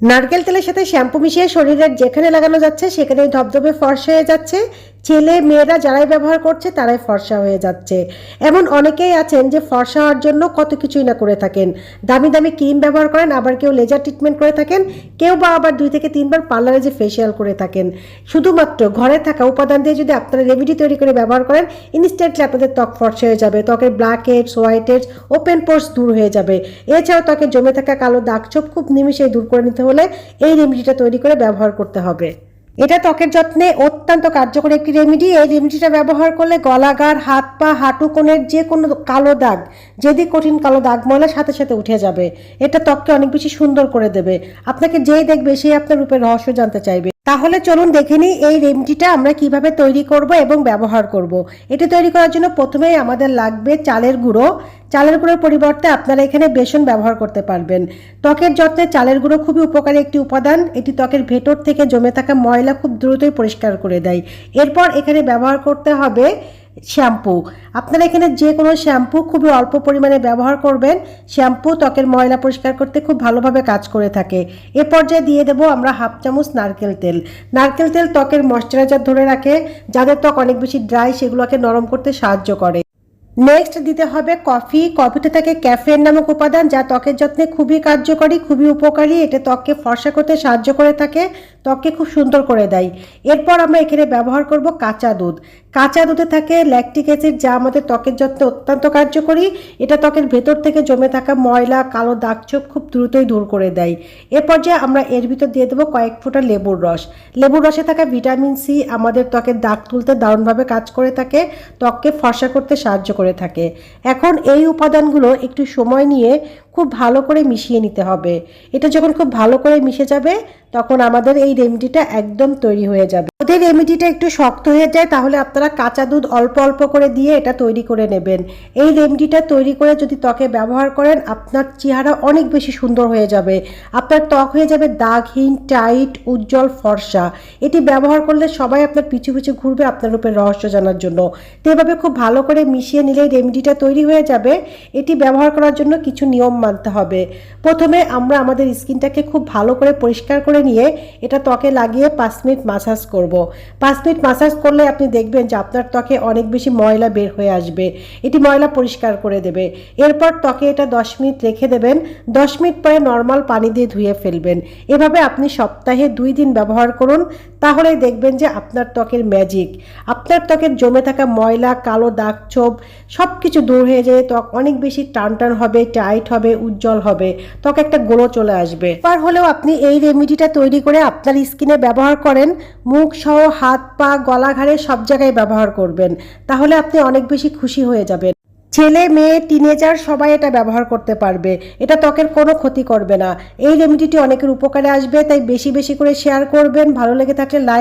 নারকেল তেলের সাথে শ্যাম্পু মিশিয়ে শরীরের যেখানে লাগানো যাচ্ছে সেখানে ধবধবে ফর্সা হয়ে যাচ্ছে। ছেলে মেয়েরা যারাই ব্যবহার করছে তারাই ফর্সা হয়ে যাচ্ছে। এমন অনেকেই আছেন যে ফর্সা হওয়ার জন্য কত কিছুই না করে থাকেন। দামি দামি ক্রিম ব্যবহার করেন, আবার কেউ লেজার ট্রিটমেন্ট করে থাকেন, কেউ বা আবার দুই থেকে তিনবার পার্লারে যে ফেসিয়াল করে থাকেন। শুধুমাত্র ঘরে থাকা উপাদান দিয়ে যদি আপনারা রেমেডি তৈরি করে ব্যবহার করেন ইনস্ট্যান্টলি আপনাদের ত্বক ফর্সা হয়ে যাবে, ত্বকের black heads white heads open pores দূর হয়ে যাবে। এছাড়াও ত্বকে জমে থাকা কালো দাগ ছোপ খুব নিমিশেই দূর করে নিতে হলে এই রেমেডিটা তৈরি করে ব্যবহার করতে হবে। এটা ত্বকের যত্নে অত্যন্ত কার্যকরী একটি রেমেডি এই রেমেডিটা ব্যবহার করলে গলাগার হাত পা, হাঁটু কোণের যে কোনো কালো দাগ যদি কঠিন কালো দাগ ময়লা সাথে সাথে উঠে যাবে। এটা ত্বককে অনেক বেশি সুন্দর করে দেবে। আপনাকে যেই দেখবে সেই আপনার রূপের রহস্য জানতে চাইবে। তাহলে চলুন দেখে নিই এই রেমেডিটা আমরা কীভাবে তৈরি করব এবং ব্যবহার করব। এটি তৈরি করার জন্য প্রথমেই আমাদের লাগবে চালের গুঁড়ো। চালের গুঁড়োর পরিবর্তে আপনারা এখানে বেসন ব্যবহার করতে পারবেন। ত্বকের যত্নে চালের গুঁড়ো খুবই উপকারী একটি উপাদান। এটি ত্বকের ভেতর থেকে জমে থাকা ময়লা খুব দ্রুতই পরিষ্কার করে দেয়। এরপর এখানে ব্যবহার করতে হবে শ্যাম্পু। আপনারা এখানে যে কোনো শ্যাম্পু খুবই অল্প পরিমাণে ব্যবহার করবেন। শ্যাম্পু ত্বকের ময়লা পরিষ্কার করতে খুব ভালোভাবে কাজ করে থাকে। এ পর্যায়ে দিয়ে দেবো আমরা হাফ চামচ নারকেল তেল। নারকেল তেল ত্বকের ময়শ্চারাইজার ধরে রাখে, যাদের ত্বক অনেক বেশি ড্রাই, সেগুলোকে নরম করতে সাহায্য করে। নেক্সট দিতে হবে কফি কফিতে থাকে ক্যাফেন নামক উপাদান যা ত্বকের যত্নে খুবই কার্যকরী, খুবই উপকারী। এটা ত্বককে ফর্সা করতে সাহায্য করে থাকে। ত্বককে খুব সুন্দর করে দেয়। এরপর আমরা এখানে ব্যবহার করব কাঁচা দুধ। কাঁচা দুধে থাকে ল্যাকটিক অ্যাসিড যা আমাদের ত্বকের যত্নে অত্যন্ত কার্যকরী। এটা ত্বকের ভেতর থেকে জমে থাকা ময়লা, কালো দাগছোপ খুব দ্রুতই দূর করে দেয়। এর পর্যায়ে আমরা এর ভিতর দিয়ে দেবো কয়েক ফোঁটা লেবুর রস। লেবুর রসে থাকা ভিটামিন সি আমাদের ত্বকের দাগ তুলতে দারুণভাবে কাজ করে থাকে, ত্বককে ফর্সা করতে সাহায্য করে থাকে। এখন এই উপাদানগুলো একটু সময় নিয়ে খুব ভালো করে মিশিয়ে নিতে হবে। এটা যখন খুব ভালো করে মিশে যাবে, তখন আমাদের এই রেমেডিটা একদম তৈরি হয়ে যাবে। ওদের রেমেডিটা একটু শক্ত হয়ে যায়, তাহলে আপনারা কাঁচা দুধ অল্প অল্প করে দিয়ে এটা তৈরি করে নেবেন। এই রেমেডিটা তৈরি করে যদি ত্বকে ব্যবহার করেন, আপনার চেহারা অনেক বেশি সুন্দর হয়ে যাবে। আপনার ত্বক হয়ে যাবে দাগহীন টাইট, উজ্জ্বল ফর্সা। এটি ব্যবহার করলে সবাই আপনার পিছু পিছু ঘুরবে আপনার রূপের রহস্য জানার জন্য। তো এভাবে খুব ভালো করে মিশিয়ে নিলে রেমেডিটা তৈরি হয়ে যাবে। এটি ব্যবহার করার জন্য কিছু নিয়ম মানতে হবে। প্রথমে আমরা আমাদের স্কিনটাকে খুব ভালো করে পরিষ্কার করে নিয়ে এটা ত্বকে লাগিয়ে পাঁচ মিনিট মাসাজ করব। পাঁচ মিনিট মাসাজ করলে আপনি দেখবেন যে আপনার ত্বকে অনেক বেশি ময়লা বের হয়ে আসবে। এটি ময়লা পরিষ্কার করে দেবে। এরপর ত্বকে এটা দশ মিনিট রেখে দেবেন। দশ মিনিট পরে নর্মাল পানি দিয়ে ধুয়ে ফেলবেন। এভাবে আপনি সপ্তাহে দুই দিন ব্যবহার করুন। তাহলে দেখবেন যে আপনার ত্বকের ম্যাজিক আপনার ত্বকের জমে থাকা ময়লা, কালো দাগ, ছোপ সব কিছু দূর হয়ে যায় ত্বক অনেক বেশি টান টান হবে টাইট হবে উজ্জ্বল হবে। ত্বকে একটা গ্লো চলে আসবে। এবার হলেও আপনি এই রেমেডিটা তৈরি করে আপনার স্কিনে ব্যবহার করেন, মুখ সহ হাত, পা, গলা ঘাড়ে সব জায়গায় ব্যবহার করবেন। তাহলে আপনি অনেক বেশি খুশি হয়ে যাবেন। ছেলে, মেয়ে টিনেজার সবাই এটা ব্যবহার করতে পারবে। এটা ত্বকের কোনো ক্ষতি করবে না। এই রেমিডিটি অনেকের উপকারে আসবে, তাই বেশি বেশি করে শেয়ার করবেন। ভালো লেগে থাকলে লাইক